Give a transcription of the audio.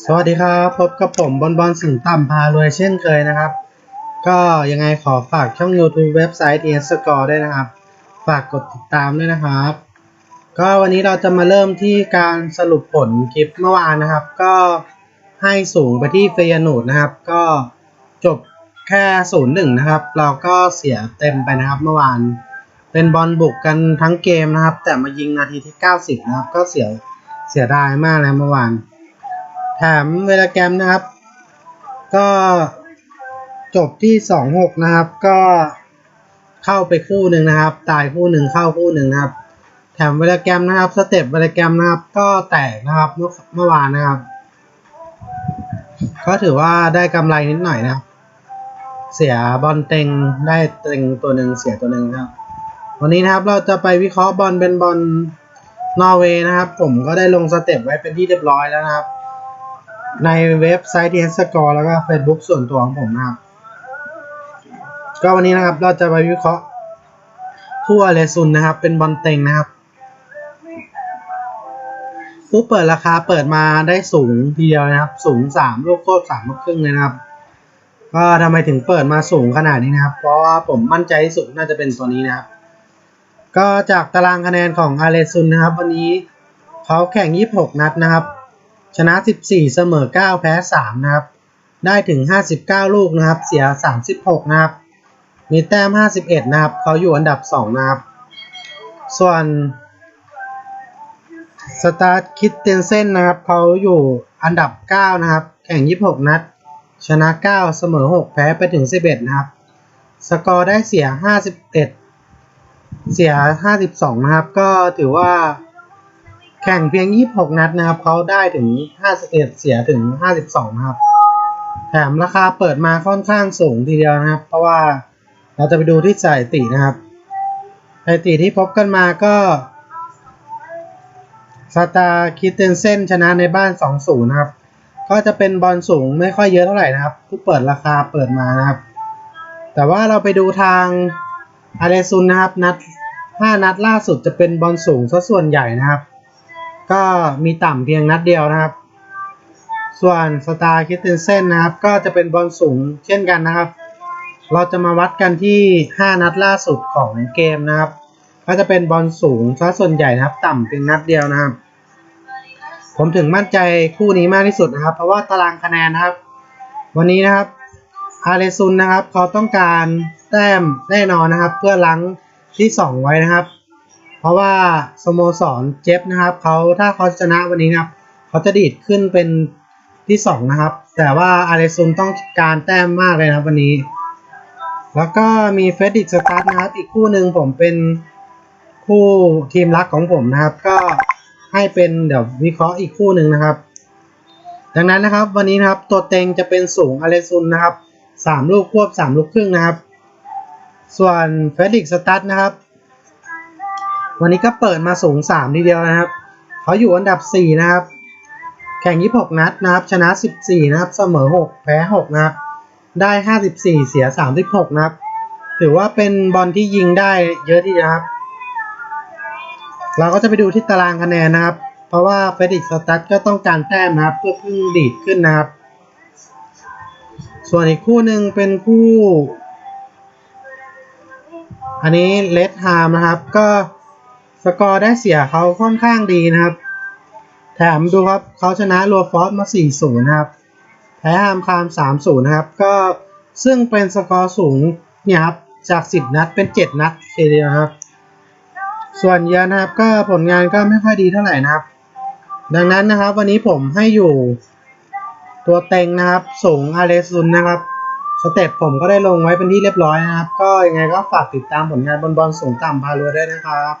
สวัสดีครับ พบกับผมบอลบอลสิงต่ำพารวยเช่นเคยนะครับ ก็ยังไงขอฝากช่อง YouTube เว็บไซต์ TS Score ด้วยนะครับ ฝากกดติดตามด้วยนะครับ ก็วันนี้เราจะมาเริ่มที่การสรุปผลคลิปเมื่อวานนะครับ ก็ให้สูงไปที่เฟยนูดนะครับ ก็จบแค่ศูนย์หนึ่งนะครับ เราก็เสียเต็มไปนะครับเมื่อวาน เป็นบอลบุกกันทั้งเกมนะครับ แต่มายิงนาทีที่ 90 นะครับ ก็เสียเสียดายมากนะเมื่อวาน แถมเวลาแกรมนะครับ ก็จบที่สองหกนะครับ ก็เข้าไปคู่หนึ่งนะครับ ตายคู่หนึ่งเข้าคู่หนึ่งนะครับ แถมเวลาแกรมนะครับ สเต็ปเวลาแกรมนะครับ ก็แตกนะครับเมื่อเมื่อวานนะครับ ก็ถือว่าได้กำไรนิดหน่อยนะครับ เสียบอลเต็งได้เต็งตัวหนึ่งเสียตัวหนึ่งนะครับ วันนี้นะครับเราจะไปวิเคราะห์บอลเป็นบอลนอร์เวย์นะครับ ผมก็ได้ลงสเต็ปไว้เป็นที่เรียบร้อยแล้วนะครับ ในเว็บไซต์ TS Score แล้วก็ Facebook ส่วนตัวของผมนะครับ ก็วันนี้นะครับเราจะไปวิเคราะห์คู่อเลซุนนะครับ เป็นบอลเต็งนะครับผู้เปิดราคาเปิดมาได้สูงทีเดียวนะครับ สูงสามลูกโคตรสามลูกครึ่งเลยนะครับ ก็ทำไมถึงเปิดมาสูงขนาดนี้นะครับ เพราะว่าผมมั่นใจที่สุดน่าจะเป็นตัวนี้นะครับ ก็จากตารางคะแนนของอาเลซุนนะครับ วันนี้เขาแข่ง 26 นัดนะครับ ชนะ 14 เสมอ 9 แพ้ 3 นะครับ ได้ถึง 59 ลูกนะครับ เสีย 36 นะครับ มีแต้ม 51 นะครับ เขาอยู่อันดับ 2 นะครับ ส่วนสตาร์ทคิดเตนเซนนะครับ เขาอยู่อันดับ 9 นะครับ แข่ง 26 นัด ชนะ 9 เสมอ 6 แพ้ไปถึง 11 นะครับ สกอร์ได้เสีย 51 เสีย 52 นะครับ ก็ถือว่า แข่งเพียง 26 นัดนะครับ เขาได้ถึง 51 เสียถึง 52 นะครับ แถมราคาเปิดมาค่อนข้างสูงทีเดียวนะครับ เพราะว่าเราจะไปดูที่สถิตินะครับสถิติที่พบกันมาก็สตาร์คิเตนเซนชนะในบ้าน 2-0 นะครับ ก็จะเป็นบอลสูงไม่ค่อยเยอะเท่าไหร่นะครับผู้เปิดราคาเปิดมานะครับ แต่ว่าเราไปดูทางอาเรซุนนะครับ นัด 5 นัดล่าสุดจะเป็นบอลสูงซะส่วนใหญ่นะครับ ก็มีต่ำเพียงนัดเดียวนะครับ ส่วนสตาร์คิสเตนเซนนะครับก็จะเป็นบอลสูงเช่นกันนะครับ เราจะมาวัดกันที่ 5 นัดล่าสุดของเกมนะครับ ก็จะเป็นบอลสูงซะส่วนใหญ่นะครับ ต่ำเพียงนัดเดียวนะครับ ผมถึงมั่นใจคู่นี้มากที่สุดนะครับ เพราะว่าตารางคะแนนนะครับ วันนี้นะครับอาเรซุนนะครับ เขาต้องการแต้มแน่นอนนะครับ เพื่อล้างที่ 2 ไว้นะครับ เพราะว่าสโมสรเจฟนะครับเขาถ้าเขาชนะวันนี้นะครับเขาจะดีดขึ้นเป็นที่2นะครับ แต่ว่าอาริซุนต้องการแต้มมากเลยนะวันนี้ แล้วก็มีเฟดดิกสตาร์ทนะครับอีกคู่หนึ่งผมเป็นคู่ทีมรักของผมนะครับ ก็ให้เป็นเดี๋ยววิเคราะห์อีกคู่หนึ่งนะครับ ดังนั้นนะครับ วันนี้นะครับตัวเต็งจะเป็นสูงอาริซุนนะครับสามลูกควบสามลูกครึ่งนะครับ ส่วนเฟดดิกสตาร์ทนะครับ วันนี้ก็เปิดมาสูง3ทีเดียวนะครับเขาอยู่อันดับ 4 นะครับ แข่ง 26 นัดนะครับ ชนะ 14 นะครับ เสมอ 6 แพ้ 6 นะครับ ได้ 54 เสีย 36 นะครับ ถือว่าเป็นบอลที่ยิงได้เยอะทีเดียวครับ เราก็จะไปดูที่ตารางคะแนนนะครับ เพราะว่าเฟดิกสตัดก็ต้องการแต้มนะครับ เพื่อพึ่งดีดขึ้นนะครับ ส่วนอีกคู่หนึ่งเป็นคู่ อันนี้เลดฮามนะครับ ก็ สกอร์ได้เสียเขาค่อนข้างดีนะครับ แถมดูครับเขาชนะลัวฟอสมา 4-0 นะครับ แพ้ฮามคาม 3-0 นะครับ ก็ซึ่งเป็นสกอร์สูงเนี่ยครับจาก 10 นัดเป็น 7 นัดทีเดียวครับ ส่วนเยือนนะครับก็ผลงานก็ไม่ค่อยดีเท่าไหร่นะครับ ดังนั้นนะครับวันนี้ผมให้อยู่ตัวเต็งนะครับสูงอาเลซุนนะครับสเต็ปผมก็ได้ลงไว้เป็นที่เรียบร้อยนะครับ ก็ยังไงก็ฝากติดตามผลงานบอลบอลสูงต่ำพารวยด้วยนะครับ